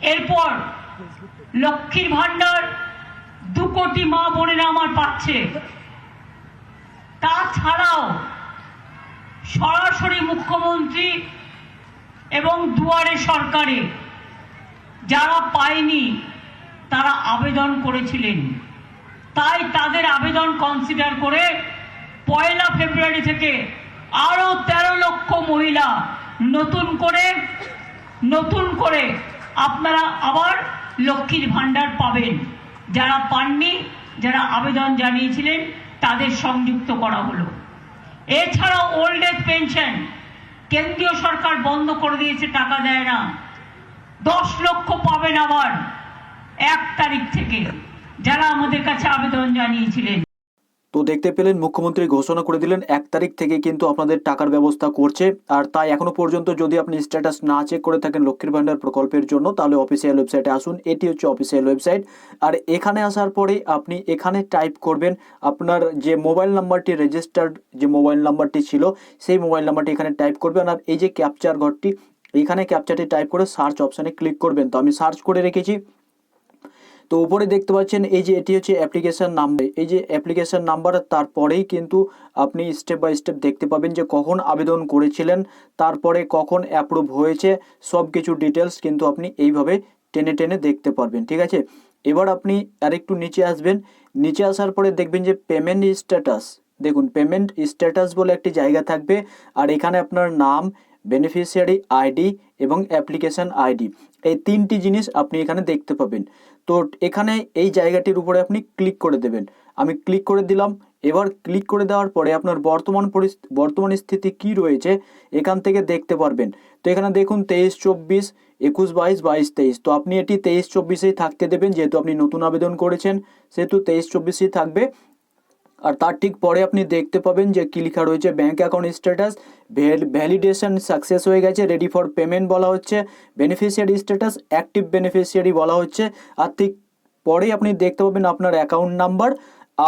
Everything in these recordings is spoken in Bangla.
এরপর লক্ষ্মীর ভাণ্ডার দু কোটি মা বোনেরা আমার পাচ্ছে। তাছাড়াও সরাসরি মুখ্যমন্ত্রী এবং দুয়ারে সরকারে যারা পায়নি, তারা আবেদন করেছিলেন। তাই তাদের আবেদন কনসিডার করে পয়লা ফেব্রুয়ারি থেকে আরও তেরো লক্ষ মহিলা নতুন করে নতুন করে আপনারা আবার লক্ষ্মীর ভাণ্ডার পাবেন। যারা পাননি, যারা আবেদন জানিয়েছিলেন, তাদের সংযুক্ত করা হলো। এছাড়াও ওল্ড এজ পেনশন কেন্দ্রীয় সরকার বন্ধ করে দিয়েছে, টাকা দেয় না। দশ লক্ষ পাবেন আবার এক তারিখ থেকে, যারা আমাদের কাছে আবেদন জানিয়েছিলেন। তো দেখতে পেলেন, মুখ্যমন্ত্রী ঘোষণা করে দিলেন, এক তারিখ থেকে কিন্তু আপনাদের টাকার ব্যবস্থা করছে। আর তাই এখনও পর্যন্ত যদি আপনি স্ট্যাটাস না চেক করে থাকেন লক্ষ্মীর ভান্ডার প্রকল্পের জন্য, তাহলে অফিসিয়াল ওয়েবসাইটে আসুন। এটি হচ্ছে অফিসিয়াল ওয়েবসাইট আর এখানে আসার পরে আপনি এখানে টাইপ করবেন আপনার যে মোবাইল নাম্বারটি রেজিস্টার্ড যে মোবাইল নাম্বারটি ছিল, সেই মোবাইল নাম্বারটি এখানে টাইপ করবেন। আর এই যে ক্যাপচার ঘরটি, এখানে ক্যাপচারটি টাইপ করে সার্চ অপশানে ক্লিক করবেন। তো আমি সার্চ করে রেখেছি। তো উপরে দেখতে পাচ্ছেন, এই যে এটি হচ্ছে অ্যাপ্লিকেশান নাম্বার এই যে অ্যাপ্লিকেশান নাম্বার তারপরেই কিন্তু আপনি স্টেপ বাই স্টেপ দেখতে পাবেন যে কখন আবেদন করেছিলেন, তারপরে কখন অ্যাপ্রুভ হয়েছে সব কিছু ডিটেলস কিন্তু আপনি এইভাবে টেনে টেনে দেখতে পারবেন, ঠিক আছে? এবার আপনি আরেকটু নিচে আসবেন, নিচে আসার পরে দেখবেন যে পেমেন্ট স্ট্যাটাস দেখুন পেমেন্ট স্ট্যাটাস বলে একটি জায়গা থাকবে, আর এখানে আপনার নাম বেনিফিশিয়ারি আইডি এবং অ্যাপ্লিকেশন আইডি এই তিনটি জিনিস আপনি এখানে দেখতে পাবেন। তো এখানে এই জায়গাটির উপরে আপনি ক্লিক করে দেবেন। আমি ক্লিক করে দিলাম। এবার ক্লিক করে দেওয়ার পরে আপনার বর্তমান বর্তমান স্থিতি কি রয়েছে এখান থেকে দেখতে পারবেন। তো এখানে দেখুন তেইশ, চব্বিশ, একুশ, বাইশ বাইশ, তেইশ। তো আপনি এটি তেইশ, চব্বিশেই থাকতে দেবেন। যেহেতু আপনি নতুন আবেদন করেছেন, সেহেতু তেইশ, চব্বিশেই থাকবে। আর তার ঠিক পরে আপনি দেখতে পাবেন যে কী লেখা রয়েছে। Bank account status validation success হয়ে গেছে রেডি ফর পেমেন্ট বলা হচ্ছে। বেনিফিশিয়ারি স্ট্যাটাস অ্যাক্টিভ বেনিফিশিয়ারি বলা হচ্ছে। আর ঠিক পরেই আপনি দেখতে পাবেন আপনার অ্যাকাউন্ট নাম্বার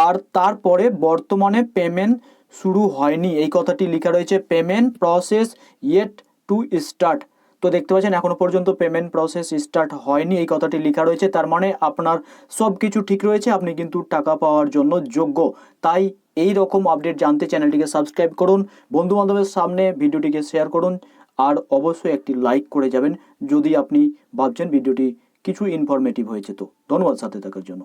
আর তারপরে বর্তমানে পেমেন্ট শুরু হয়নি। এই কথাটি লেখা রয়েছে payment process yet to start তো দেখতে পাচ্ছেন, এখনও পর্যন্ত পেমেন্ট প্রসেস স্টার্ট হয়নি। এই কথাটি লেখা রয়েছে। তার মানে আপনার সব কিছু ঠিক রয়েছে, আপনি কিন্তু টাকা পাওয়ার জন্য যোগ্য। তাই এই রকম আপডেট জানতে চ্যানেলটিকে সাবস্ক্রাইব করুন বন্ধু বান্ধবের সামনে ভিডিওটিকে শেয়ার করুন, আর অবশ্যই একটি লাইক করে যাবেন, যদি আপনি ভাবছেন ভিডিওটি কিছু ইনফরমেটিভ হয়েছে তো। ধন্যবাদ সাথে থাকার জন্য।